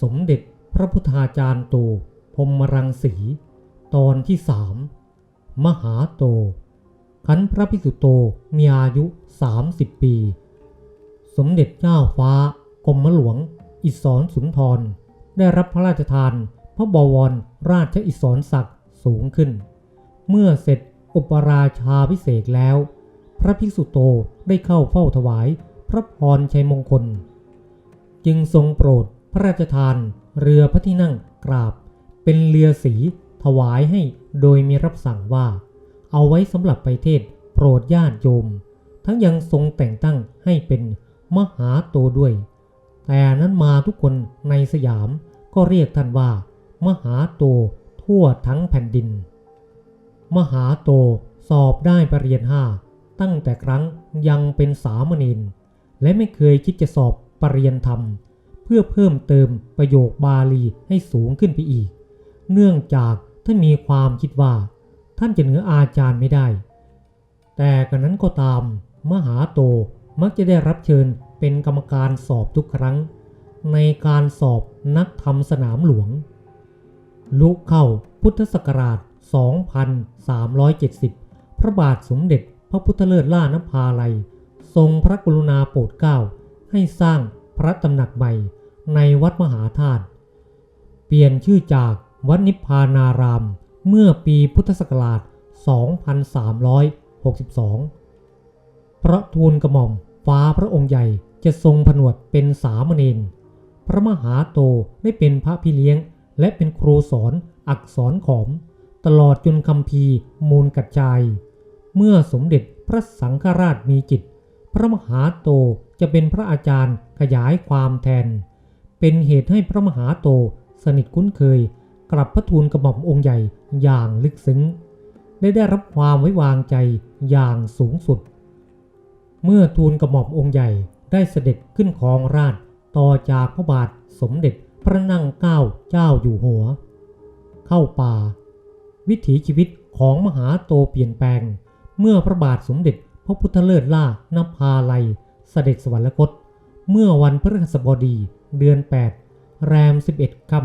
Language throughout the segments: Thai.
สมเด็จพระพุทธาจารย์โตพรมรังสี ตอนที่สามมหาโต ขันพระภิกษุโตมีอายุ 30 ปี สมเด็จเจ้าฟ้ากรมหลวง อิศรสุนทร ได้รับพระราชทานพระบวรราชอิศรศักดิ์สูงขึ้น เมื่อเสร็จอุปราชาพิเศษแล้ว พระภิกษุโตได้เข้าเฝ้าถวายพระพรชัยมงคล จึงทรงโปรด พระราชทานเรือพระที่นั่งกราบ เป็นเรือสีถวายให้โดยมีรับสั่งว่า เอาไว้สำหรับไปเทศโปรดญาติโยม ทั้งยังทรงแต่งตั้งให้เป็นมหาโตด้วย แต่นั้นมาทุกคนในสยามก็เรียกท่านว่า มหาโตทั่วทั้งแผ่นดิน มหาโตสอบได้ปรริญญาห้าตั้งแต่ครั้งยังเป็นสามเณรและไม่เคยคิดจะสอบปรริญญาธรรม พื่อเพิ่มเติมประโยคบาลีให้สูงขึ้นไปอีก เนื่องจากท่านมีความคิดว่า ท่านจะเหนืออาจารย์ไม่ได้ แต่กระนั้นก็ตาม มหาโตมักจะได้รับเชิญเป็นกรรมการสอบทุกครั้ง ในการสอบนักธรรมสนามหลวง ลุเข้าพุทธศักราช 2370 พระบาทสมเด็จพระพุทธเลิศล่านภาลัย ทรงพระกรุณาโปรดเกล้าให้สร้างพระตำหนักใหม่ ในวัดมหาธาตุเปลี่ยนชื่อจากวัดนิพพานาราม เมื่อปีพุทธศักราช 2362 พระทูลกระหม่อมฟ้าพระองค์ใหญ่จะทรงผนวดเป็นสามเณรพระมหาโตได้เป็นพระพี่เลี้ยง และเป็นครูสอนอักษรขอม ตลอดจนคำพีมูลกัจจาย เมื่อสมเด็จพระสังฆราชมีจิต พระมหาโตจะเป็นพระอาจารย์ขยายความแทน เป็นเหตุให้พระมหาโตสนิทคุ้นเคย กลับพระทูลกระหม่อมองค์ใหญ่อย่างลึกซึ้ง ได้ได้รับความไว้วางใจอย่างสูงสุด เมื่อทูลกระหม่อมองค์ใหญ่ได้เสด็จขึ้นครองราชต่อจากพระบาทสมเด็จพระนั่งเกล้าเจ้าอยู่หัว เข้าป่า วิถีชีวิตของมหาโตเปลี่ยนแปลง เมื่อพระบาทสมเด็จพระพุทธเลิศล่านภาลัยเสด็จสวรรคต เมื่อวันพฤหัสบดี เดือน 8 แรม 11ค่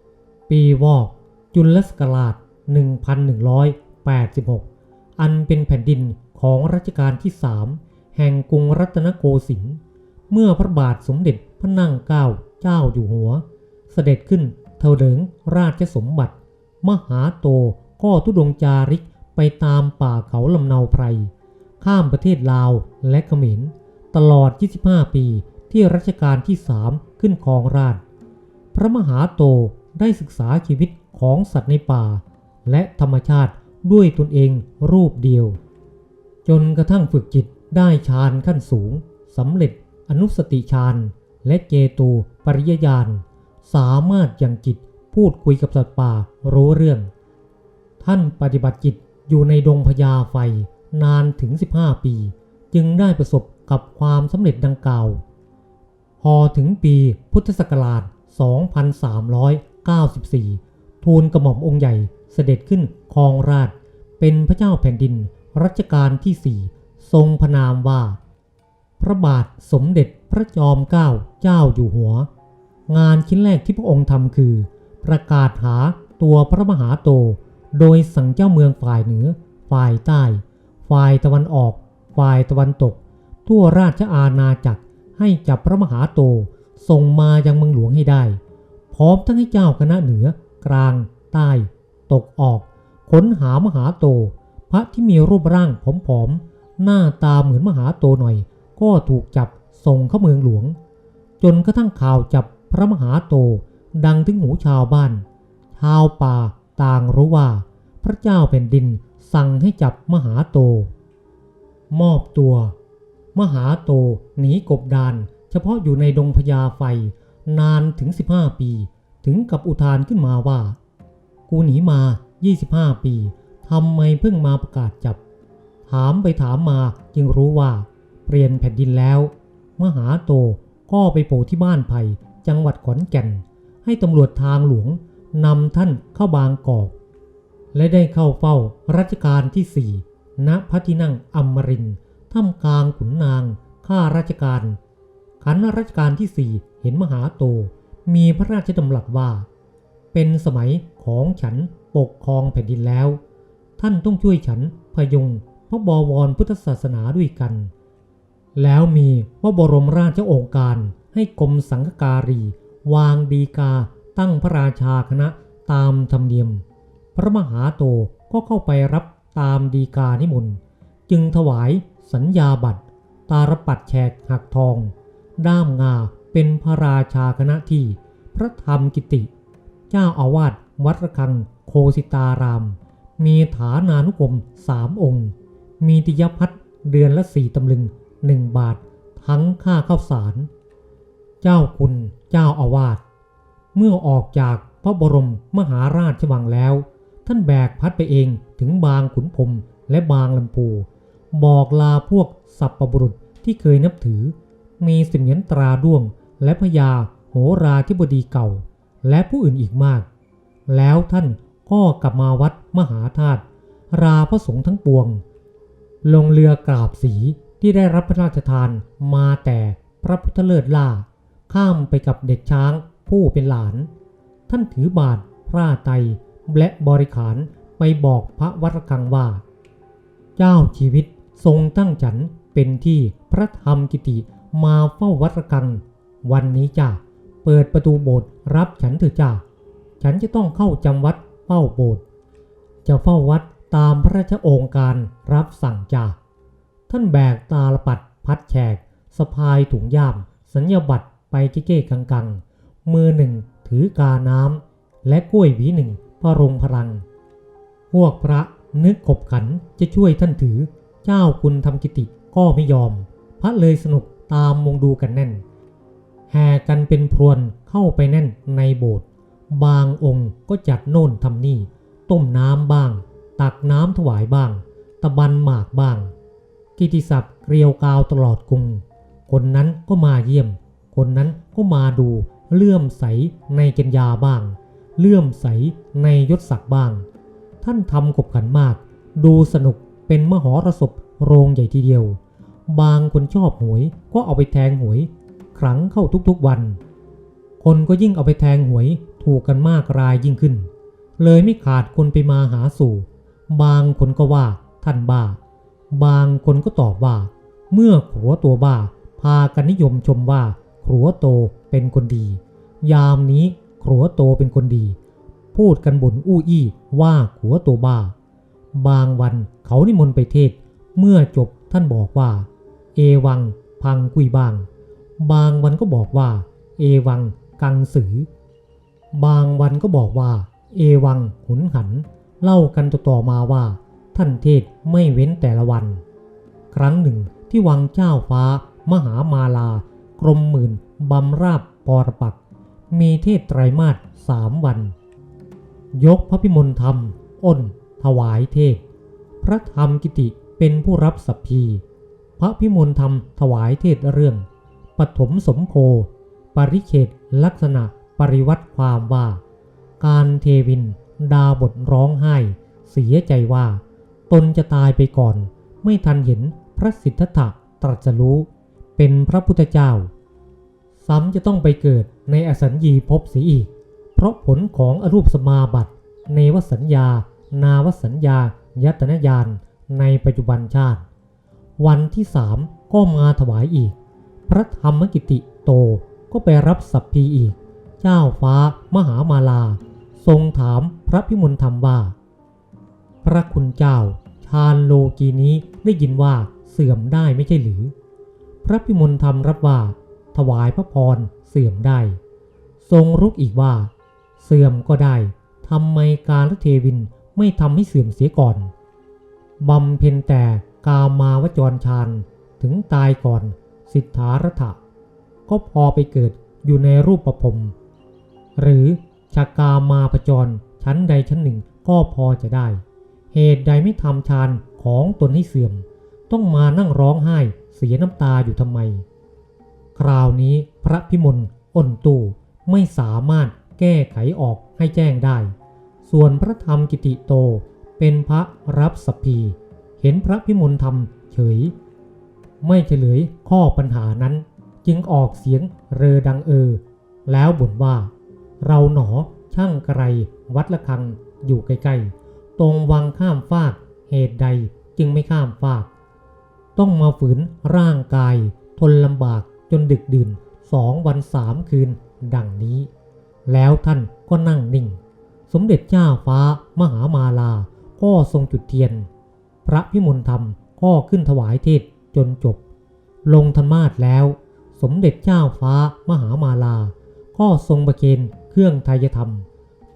ำปีวอก จุลศักราช 1186 อันเป็นแผ่นดินของรัชกาลที่สามแห่งกรุงรัตนโกสินทร์เมื่อพระบาทสมเด็จพระนั่งเกล้าเจ้าอยู่หัว เสด็จขึ้นเถลิงราชสมบัติ มหาโตก็ทุดงจาริกไปตามป่าเขาลำเนาไพร ข้ามประเทศลาวและเขมรตลอด 25 ปีที่รัชกาลที่สาม ขึ้นครองราชพระมหาโตได้ศึกษาชีวิตของสัตว์ในป่า และธรรมชาติด้วยตนเองรูปเดียว จนกระทั่งฝึกจิตได้ฌานขั้นสูงสำเร็จอนุสติฌานและเจโตปริยญาณสามารถยังจิตพูดคุยกับสัตว์ป่ารู้เรื่อง ท่านปฏิบัติจิตอยู่ในดงพญาไฟนานถึง 15 ปี จึงได้ประสบกับความสำเร็จดังกล่าว พอถึงปีพุทธศักราช 2394 ทูลกระหม่อมองค์ใหญ่เสด็จขึ้นครองราช เป็นพระเจ้าแผ่นดินรัชกาลที่สี่ทรงพระนามว่า พระบาทสมเด็จพระจอมเกล้าเจ้าอยู่หัว งานชิ้นแรกที่พระองค์ทำคือ ประกาศหาตัวพระมหาโต โดยสั่งเจ้าเมืองฝ่ายเหนือ ฝ่ายใต้ ฝ่ายตะวันออก ฝ่ายตะวันตก ทั่วราชอาณาจักร ให้จับพระมหาโตส่งมายังเมืองหลวงให้ได้ พร้อมทั้งให้เจ้าคณะเหนือ กลาง ใต้ ตกออกค้นหามหาโต พระที่มีรูปร่างผอมๆ หน้าตาเหมือนมหาโตหน่อย ก็ถูกจับส่งเข้าเมืองหลวง จนกระทั่งข่าวจับพระมหาโตดังถึงหูชาวบ้าน ชาวป่าต่างรู้ว่า พระเจ้าแผ่นดินสั่งให้จับมหาโต มอบตัว มหาโตหนีกบดาน เฉพาะอยู่ในดงพญาไฟ นานถึง 15 ปี ถึงกับอุทานขึ้นมาว่า กูหนีมา 25 ปีทำไมเพิ่งมาประกาศจับ ถามไปถามมาจึงรู้ว่า เปลี่ยนแผ่นดินแล้ว มหาโตก็ไปโผล่ที่บ้านไผ่จังหวัดขอนแก่น ให้ตำรวจทางหลวงนำท่านเข้าบางกอก และได้เข้าเฝ้ารัชกาลที่สี่ณพระที่นั่งอมรินทร์ ท่ามกลางขุนนาง ข้าราชการ ขันรัชกาลที่สี่เห็นมหาโต มีพระราชดำรัสว่า เป็นสมัยของฉันปกครองแผ่นดินแล้ว ท่านต้องช่วยฉันพยุงพระบวรพุทธศาสนาด้วยกัน แล้วมีพระบรมราชโองการให้กรมสังฆการี วางดีกาตั้งพระราชาคณะตามธรรมเนียม พระมหาโตก็เข้าไปรับตามดีกานิมนต์ จึงถวาย สัญญาบัตร ตารปัดแฉกหักทอง ด้ามงาเป็นพระราชาคณะที่ พระธรรมกิติ เจ้าอาวาสวัดระฆังโคสิตาราม มีฐานานุกรมสามองค์ มีติยพัฒเดือนละสี่ตำลึงหนึ่งบาท ทั้งค่าข้าวสาร เจ้าคุณเจ้าอาวาส เมื่อออกจากพระบรมมหาราชวังแล้ว ท่านแบกพัดไปเองถึงบางขุนพรมและบางลำพู บอกลาพวกสัพปบุรุษที่เคยนับถือ มีเสมียนตราด้วง และพญาโหราธิบดีเก่า และผู้อื่นอีกมาก แล้วท่านก็กลับมาวัดมหาธาตุราพระสงฆ์ทั้งปวง ลงเรือกราบสีที่ได้รับพระราชทานมาแต่พระพุทธเลิศล่า ข้ามไปกับเด็กช้างผู้เป็นหลาน ท่านถือบาทพระไตรและบริขารไปบอกพระวัดระฆังว่า เจ้าชีวิต ทรงตั้งฉันเป็นที่พระธรรมกิติมาเฝ้าวัดระฆัง วันนี้จ้าเปิดประตูโบสถ์รับฉันเถอะจ้าฉันจะต้องเข้าจำวัดเฝ้าโบสถ์จะเฝ้าวัดตามพระราชโองการรับสั่งจ้าท่านแบกตาลปัดพัดแฉกสะพายถุงย่าม สัญญาบัตรไปเก้ๆกังๆมือหนึ่งถือกาน้ำและกล้วยหวีหนึ่งพระรงพลัง พวกพระนึกขบขันจะช่วยท่านถือ เจ้าคุณทำกิติก็ไม่ยอม พระเลยสนุกตามมองดูกันแน่น แห่กันเป็นพรวนเข้าไปแน่นในโบสถ์บางองค์ก็จัดโน่นทำนี่ ต้มน้ำบ้าง ตักน้ำถวายบ้าง ตะบันหมากบ้าง กิติศัพท์เกลียวกาวตลอดกรุง คนนั้นก็มาเยี่ยม คนนั้นก็มาดูเลื่อมใสในกัญญาบ้าง เลื่อมใสในยศศักดิ์บ้าง ท่านทำกบขันมาก ดูสนุก เป็นมหรสพโรงใหญ่ทีเดียว บางคนชอบหวยก็เอาไปแทงหวย ครั้งเข้าทุกๆวัน คนก็ยิ่งเอาไปแทงหวยถูกกันมากรายยิ่งขึ้น เลยไม่ขาดคนไปมาหาสู่ บางคนก็ว่าท่านบ้า บางคนก็ตอบว่า เมื่อครัวตัวบ้า พากันนิยมชมว่าครัวโตเป็นคนดี ยามนี้ครัวโตเป็นคนดี พูดกันบ่นอู้อี้ว่าขัวโตบ้า บางวันเขานิมนต์ไปเทศ เมื่อจบท่านบอกว่า เอวัง พังกุยบาง บางวันก็บอกว่า เอวัง กังสือ บางวันก็บอกว่า เอวัง หุนหัน เล่ากันต่อๆมาว่า ท่านเทศไม่เว้นแต่ละวัน ครั้งหนึ่งที่วังเจ้าฟ้า มหามาลา กรมหมื่นบำราบปรปัก มีเทศไตรมาสสามวัน ยกพระพิมลธรรม อ้น ถวายเทศ พระธรรมกิติเป็นผู้รับสัพพี พระพิมลธรรมถวายเทศเรื่อง ปฐมสมโพปริเขตลักษณะปริวัติความว่า การเทวิน ดาบทร้องไห้ เสียใจว่า ตนจะตายไปก่อน ไม่ทันเห็นพระสิทธัตถะตรัสรู้ เป็นพระพุทธเจ้า ซ้ำจะต้องไปเกิดในอสัญญีภพสีอีก เพราะผลของอรูปสมาบัติ เนวสัญญา นาวสัญญา ยัตนญาณในปัจจุบันชาติ วันที่สามก็มาถวายอีก พระธรรมกิติโตก็ไปรับสัพพีอีก เจ้าฟ้ามหามาลา ทรงถามพระพิมลธรรมว่า พระคุณเจ้า ชาญโลกีนี้ได้ยินว่าเสื่อมได้ไม่ใช่หรือ พระพิมลธรรมรับว่า ถวายพระพรเสื่อมได้ ทรงรุกอีกว่า เสื่อมก็ได้ทำไมการลเทวิน ไม่ทำให้เสื่อมเสียก่อนบำเพ็ญแต่กามาวจรชาญถึงตายก่อนสิทธารถะก็พอไปเกิดอยู่ในรูปประพรมหรือชากามาประจรชั้นใดชั้นหนึ่งก็พอจะได้ เหตุใดไม่ทำฌานของตนให้เสื่อม ต้องมานั่งร้องไห้เสียน้ำตาอยู่ทำไม คราวนี้พระพิมลอ้นตู้ไม่สามารถแก้ไขออกให้แจ้งได้ ส่วนพระธรรมกิติโตเป็นพระรับสพพี เห็นพระพิมลธรรมเฉย ไม่เฉลยข้อปัญหานั้น จึงออกเสียงเรอดังเออ แล้วบ่นว่า เราหนอช่างไกรวัดละคังอยู่ใกล้ๆ ตรงวังข้ามฟากเหตุใดจึงไม่ข้ามฟาก ต้องมาฝืนร่างกาย ทนลำบากจนดึกดื่นสองวันสามคืนดังนี้ แล้วท่านก็นั่งนิ่ง สมเด็จเจ้าฟ้ามหามาลา ก็ทรงจุดเทียน พระพิมลธรรมก็ขึ้นถวายเทศจนจบ ลงธรรมาสแล้ว สมเด็จเจ้าฟ้ามหามาลา ก็ทรงประเคนเครื่องไทยธรรม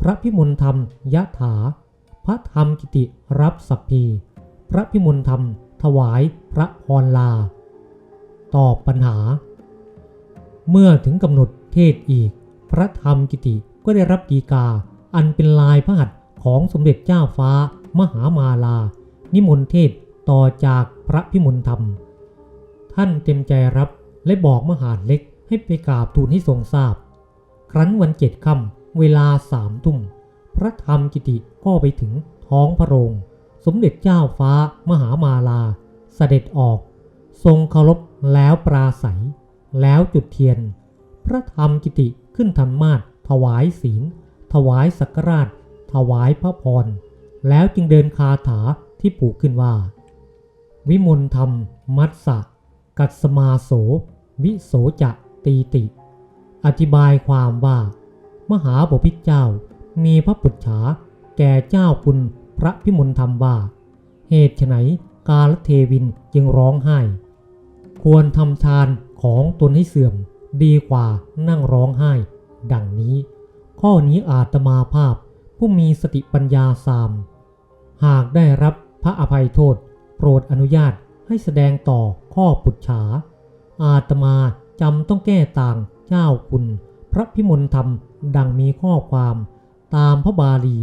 พระพิมลธรรมยะถา พระธรรมกิติรับสัพพี พระพิมลธรรม ถวายพระพรลา ตอบปัญหา เมื่อถึงกำหนดเทศอีก พระธรรมกิติก็ได้รับดีกา อันเป็นลายพระหัตถ์ของสมเด็จเจ้าฟ้ามหามาลา นิมนต์เทศต่อจากพระพิมลธรรม ท่านเต็มใจรับและบอกมหาดเล็กให้ไปกราบทูลให้ทรงทราบ ครั้นวันเจ็ดค่ำเวลาสามทุ่ม พระธรรมกิติก็ไปถึงท้องพระโรง สมเด็จเจ้าฟ้ามหามาลาเสด็จออก ทรงเคารพแล้วปราศัย แล้วจุดเทียน พระธรรมกิติขึ้นธรรมาสถวายศีล ถวายสักการะถวายพระพร แล้วจึงเดินคาถาที่ปูกขึ้นว่า วิมลธรรม มัสสะ กัสมาโส วิโสจะตีติ อธิบายความว่า มหาบพิเจ้ามีพระปุจฉาแก่เจ้าคุณพระพิมลธรรมว่า เหตุไฉนกาลเทวินจึงร้องไห้ ควรทำฌานของตนให้เสื่อมดีกว่านั่งร้องไห้ ดังนี้ ข้อนี้อาตมาภาพผู้มีสติปัญญาสาม หากได้รับพระอภัยโทษ โปรดอนุญาตให้แสดงต่อข้อปุจฉา อาตมาจำต้องแก้ต่างเจ้าคุณ พระพิมลธรรมดังมีข้อความตามพระบาลี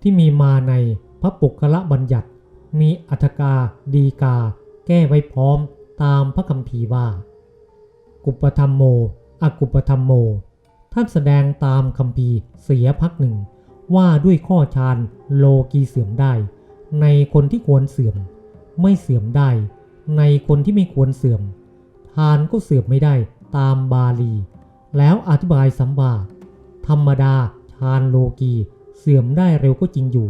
ที่มีมาในพระปุกละบัญญัติ มีอัธกาดีกา แก้ไว้พร้อมตามพระคำภีว่า กุปธรรมโม อกุปธรรมโม ท่านแสดงตามคำภีเสียพักหนึ่ง ว่าด้วยข้อฌานโลกีเสื่อมได้ ในคนที่ควรเสื่อม ไม่เสื่อมได้ ในคนที่ไม่ควรเสื่อมทานก็เสื่อมไม่ได้ตามบาลี แล้วอธิบายสัมบาธรรมดาฌานโลกีเสื่อมได้เร็วก็จริงอยู่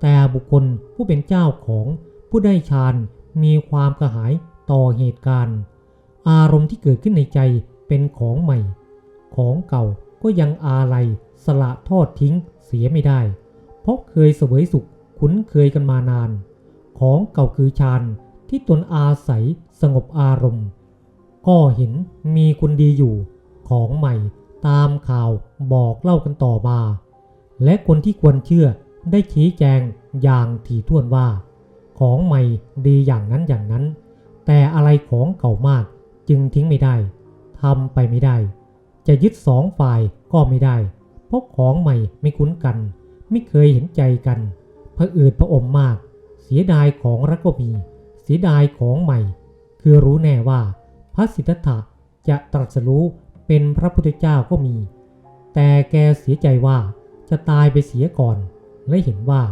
แต่บุคคลผู้เป็นเจ้าของผู้ได้ฌานมีความกระหายต่อเหตุการณ์ อารมณ์ที่เกิดขึ้นในใจเป็นของใหม่ ของเก่าก็ยังอาลัยสละทอดทิ้งเสียไม่ได้ เพราะเคยเสวยสุขคุ้นเคยกันมานาน ของเก่าคือฌานที่ตนอาศัยสงบอารมณ์ ก็เห็นมีคุณดีอยู่ ของใหม่ตามข่าวบอกเล่ากันต่อมา และคนที่ควรเชื่อได้ชี้แจงอย่างถี่ถ้วนว่า ของใหม่ดีอย่างนั้นอย่างนั้น แต่อะไรของเก่ามากจึงทิ้งไม่ได้ทำไปไม่ได้ จะยึดสองฝ่ายก็ไม่ได้ เพราะของใหม่ไม่คุ้นกัน ไม่เคยเห็นใจกันพระอืดพระอมมาก เสียดายของรักก็มี เสียดายของใหม่ คือรู้แน่ว่าพระสิทธัตถะจะตรัสรู้เป็นพระพุทธเจ้าก็มี แต่แกเสียใจว่าจะตายไปเสียก่อน และเห็นว่า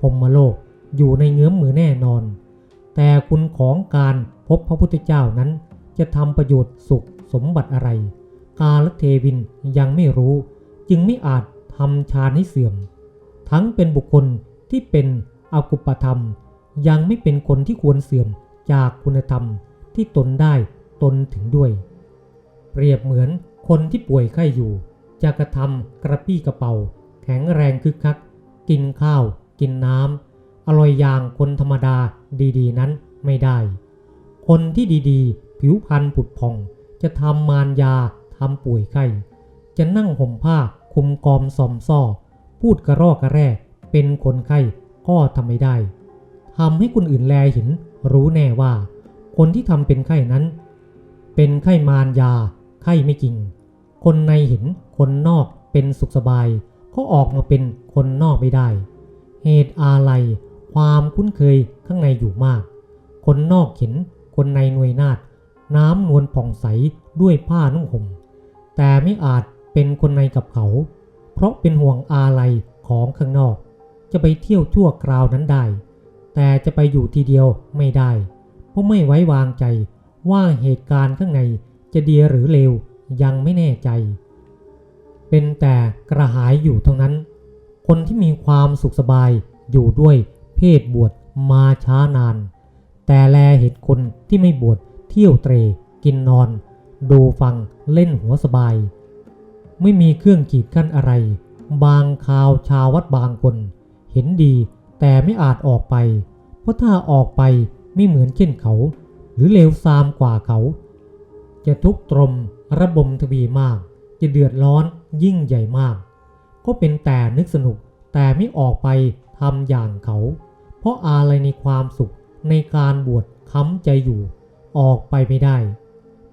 พรหมโลกอยู่ในเงื้อมมือแน่นอน แต่คุณของการพบพระพุทธเจ้านั้นจะทำประโยชน์สุขสมบัติอะไร กาลเทวินยังไม่รู้ จึงไม่อาจทำฌานให้เสื่อม ทั้งเป็นบุคคลที่เป็นอกุปธรรม ยังไม่เป็นคนที่ควรเสื่อมจากคุณธรรมที่ตนได้ตนถึงด้วย เปรียบเหมือนคนที่ป่วยไข้อยู่ จะกระทำกระปี้กระเป๋า แข็งแรงคึกคัก กินข้าว กินน้ำอร่อยอย่างคนธรรมดาดีๆนั้นไม่ได้ คนที่ดีๆ ผิวพรรณผุดผ่อง จะทำมารยา ทำป่วยไข้จะนั่งห่มผ้าคุมกอมซอมซ่อ พูดกระรอกกระแร่เป็นคนไข้ก็ทำไม่ได้ทำให้คนอื่นแลเห็นรู้แน่ว่า คนที่ทำเป็นไข้นั้น เป็นไข้มารยา ไข้ไม่จริง คนในเห็นคนนอกเป็นสุขสบาย ก็ออกมาเป็นคนนอกไม่ได้ เหตุอะไรความคุ้นเคยข้างในอยู่มาก คนนอกเห็นคนในหน่วยนาฏน้ำนวลผ่องใสด้วยผ้านุ่งห่ม แต่ไม่อาจเป็นคนในกับเขา เพราะเป็นห่วงอาลัยของข้างนอก จะไปเที่ยวชั่วคราวนั้นได้ แต่จะไปอยู่ทีเดียวไม่ได้ เพราะไม่ไว้วางใจว่าเหตุการณ์ข้างในจะดีหรือเลวยังไม่แน่ใจ เป็นแต่กระหายอยู่เท่านั้น คนที่มีความสุขสบายอยู่ด้วยเพศบวชมาช้านาน แต่แลเห็นคนที่ไม่บวชเที่ยวเตรกินนอน ดูฟังเล่นหัวสบาย ไม่มีเครื่องกีดกั้นอะไร บางข่าวชาววัดบางคน เห็นดีแต่ไม่อาจออกไป เพราะถ้าออกไปไม่เหมือนเช่นเขา หรือเลวซามกว่าเขา จะทุกข์ตรมระบมทวีมาก จะเดือดร้อนยิ่งใหญ่มาก ก็เป็นแต่นึกสนุกแต่ไม่ออกไปทำอย่างเขา เพราะอะไรในความสุขในการบวชค้ำใจอยู่ ออกไปไม่ได้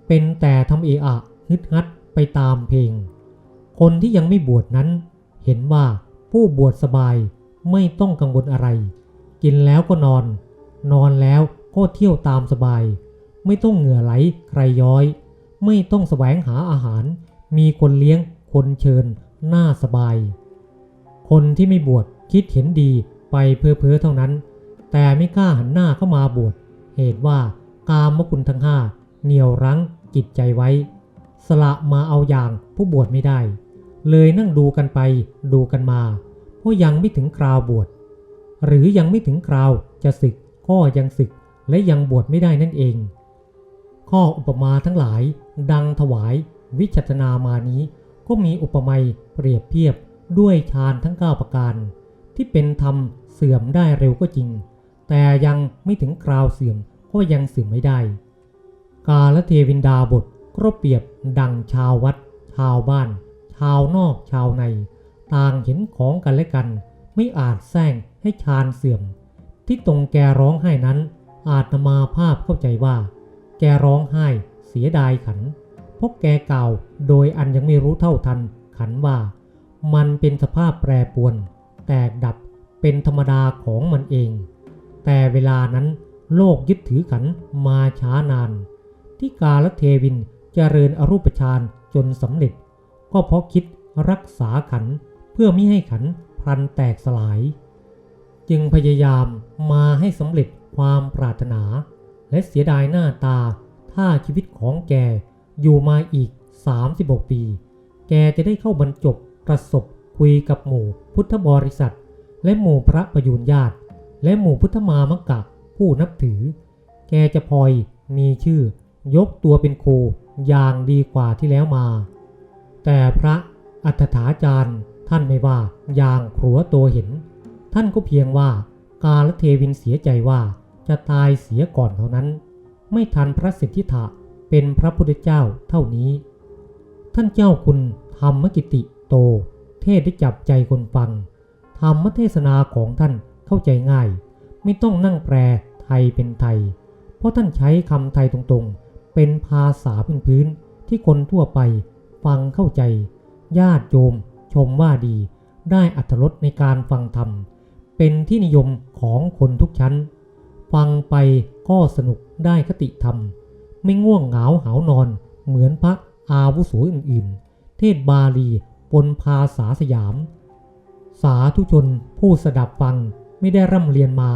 เป็นแต่ทำเอะอะฮึดฮัดไปตามเพลง คนที่ยังไม่บวชนั้น เห็นว่าผู้บวชสบายไม่ต้องกังวลอะไร กินแล้วก็นอน นอนแล้วก็เที่ยวตามสบาย ไม่ต้องเหงื่อไหลใครย้อย ไม่ต้องแสวงหาอาหาร มีคนเลี้ยงคนเชิญน่าสบาย คนที่ไม่บวชคิดเห็นดีไปเพ้อเพ้อเท่านั้น แต่ไม่กล้าหันหน้าเข้ามาบวชเหตุว่ากามคุณทั้งห้า เหนี่ยวรั้งจิตใจไว้ สละมาเอาอย่างผู้บวชไม่ได้ เลยนั่งดูกันไปดูกันมาเพราะยังไม่ถึงคราวบวช หรือยังไม่ถึงคราวจะศึกก็ยังศึกและยังบวชไม่ได้นั่นเอง ข้ออุปมาทั้งหลายดังถวายวิจัตนามานี้ ก็มีอุปมาเปรียบเทียบด้วยฌานทั้ง 9 ประการ ที่เป็นธรรมเสื่อมได้เร็วก็จริง แต่ยังไม่ถึงคราวเสื่อมก็ยังเสื่อมไม่ได้ กาลเทวินดาบทก็เปรียบดังชาววัด ชาวบ้าน ชาวนอกชาวใน ต่างเห็นของกันและกัน ไม่อาจแซงให้ฌานเสื่อม ที่ตรงแกร้องไห้นั้น อาจนำมาภาพเข้าใจว่า แกร้องไห้เสียดายขันเพราะแกเก่าโดยอันยังไม่รู้เท่าทันขันว่า มันเป็นสภาพแปรปวน แตกดับเป็นธรรมดาของมันเอง แต่เวลานั้นโลกยึดถือขันมาช้านาน ที่กาลเทวินเจริญอรูปฌานจนสำเร็จ ก็เพราะคิดรักษาขันเพื่อไม่ให้ขันพลันแตกสลาย จึงพยายามมาให้สำเร็จความปรารถนา และเสียดายหน้าตาถ้าชีวิตของแกอยู่มาอีก 36 ปี แกจะได้เข้าบรรจบประสบคุยกับหมู่พุทธบริษัท และหมู่พระประยุนญาติ และหมู่พุทธมามกะผู้นับถือ แกจะพลอยมีชื่อ ยกตัวเป็นครูอย่างดีกว่าที่แล้วมา แต่พระอัฏฐาจารย์ท่านไม่ว่าอย่างครัวโตเห็น ท่านก็เพียงว่ากาลเทวินเสียใจว่าจะตายเสียก่อนเท่านั้น ไม่ทันพระสิทธิถะเป็นพระพุทธเจ้าเท่านี้ ท่านเจ้าคุณธรรมกิติโต เทศได้จับใจคนฟังธรรมเทศนาของท่านเข้าใจง่าย ไม่ต้องนั่งแปลไทยเป็นไทย เพราะท่านใช้คำไทยตรงๆ เป็นภาษาพื้นๆที่คนทั่วไปฟังเข้าใจ ญาติโยม ชมว่าดี ได้อัธรสในการฟังธรรม เป็นที่นิยมของคนทุกชั้น ฟังไปก็สนุกได้คติธรรม ไม่ง่วงเหงาหานอน เหมือนพระอาวุโสอื่นๆ เทศบาลีปนภาษาสยาม สาธุชนผู้สดับฟังไม่ได้ร่ำเรียนมา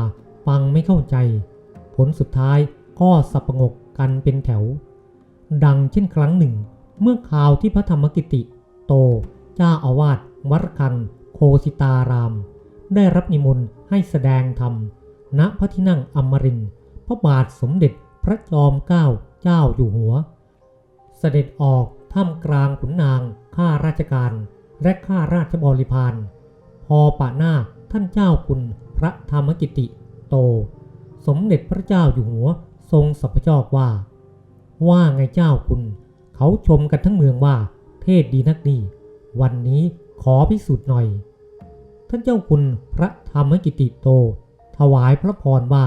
ฟังไม่เข้าใจ ผลสุดท้ายก็สับประงก กันเป็นแถว ดังเช่นครั้งหนึ่ง เมื่อข่าวที่พระธรรมกิติ โต เจ้าอาวาสวัดระฆังโคสิตาราม ได้รับนิมนต์ให้แสดงธรรม ณพระที่นั่งอมรินทร์พระบาทสมเด็จพระจอมเกล้าเจ้าอยู่หัว เสด็จออกท่ามกลางขุนนางข้าราชการและข้าราชบริพารพอปะหน้าท่านเจ้าคุณพระธรรมกิติโต สมเด็จพระเจ้าอยู่หัว ทรงสัพพจอกว่า ว่าไงเจ้าคุณ เขาชมกันทั้งเมืองว่า เทศดีนักดี วันนี้ขอพิสูจน์หน่อย ท่านเจ้าคุณพระธรรมกิติโต ถวายพระพรว่า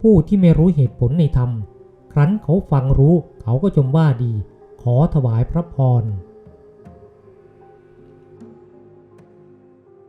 ผู้ที่ไม่รู้เหตุผลในธรรม ครั้นเขาฟังรู้เขาก็ชมว่าดี ขอถวายพระพร